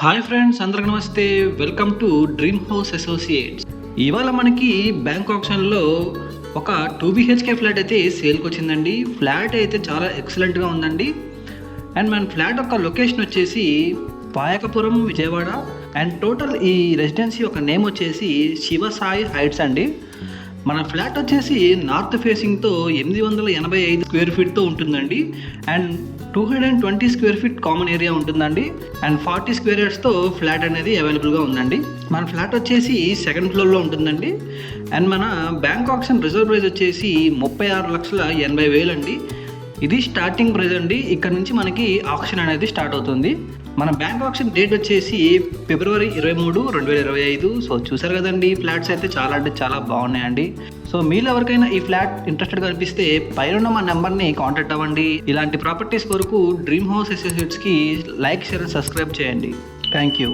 Hi friends అందరికి నమస్తే. Welcome to dream house associates. ఇవాళ మనకి బ్యాంక్ ఆప్షన్లో ఒక టూ బిహెచ్కే ఫ్లాట్ అయితే సేల్కి వచ్చిందండి. ఫ్లాట్ అయితే చాలా ఎక్సలెంట్గా ఉందండి. అండ్ మన ఫ్లాట్ యొక్క లొకేషన్ వచ్చేసి పాయకపురం విజయవాడ. అండ్ టోటల్ ఈ రెసిడెన్సీ ఒక నేమ్ వచ్చేసి శివసాయి హైట్స్ అండి. మన ఫ్లాట్ వచ్చేసి నార్త్ ఫేసింగ్తో ఎనిమిది వందల ఎనభై ఐదు స్క్వేర్ ఫీట్తో ఉంటుందండి. And two hundred and twenty square feet common area ఉంటుందండి. అండ్ ఫార్టీ స్క్వేర్ యార్డ్స్తో ఫ్లాట్ అనేది అవైలబుల్గా ఉందండి. మన ఫ్లాట్ వచ్చేసి సెకండ్ ఫ్లోర్లో ఉంటుందండి. అండ్ మన బ్యాంక్ ఆప్షన్ రిజర్వ్ ప్రైస్ వచ్చేసి ముప్పై ఆరు లక్షల ఎనభై వేలు అండి ఇది స్టార్టింగ్ ప్రైస్ అండి. ఇక్కడ నుంచి మనకి ఆప్షన్ అనేది స్టార్ట్ అవుతుంది. మన బ్యాంక్ ఆప్షన్ డేట్ వచ్చేసి ఫిబ్రవరి ఇరవై మూడు రెండు వేల ఇరవై ఐదు. సో చూసారు కదండి ఫ్లాట్స్ అయితే చాలా అంటే చాలా బాగున్నాయండి. సో మీరు ఎవరికైనా ఈ ఫ్లాట్ ఇంట్రెస్టెడ్ కనిపిస్తే పైన మా నెంబర్ని కాంటాక్ట్ అవ్వండి. ఇలాంటి ప్రాపర్టీస్ కొరకు డ్రీమ్ హౌస్ అసోసియేట్స్కి లైక్ షేర్ సబ్స్క్రైబ్ చేయండి. Thank you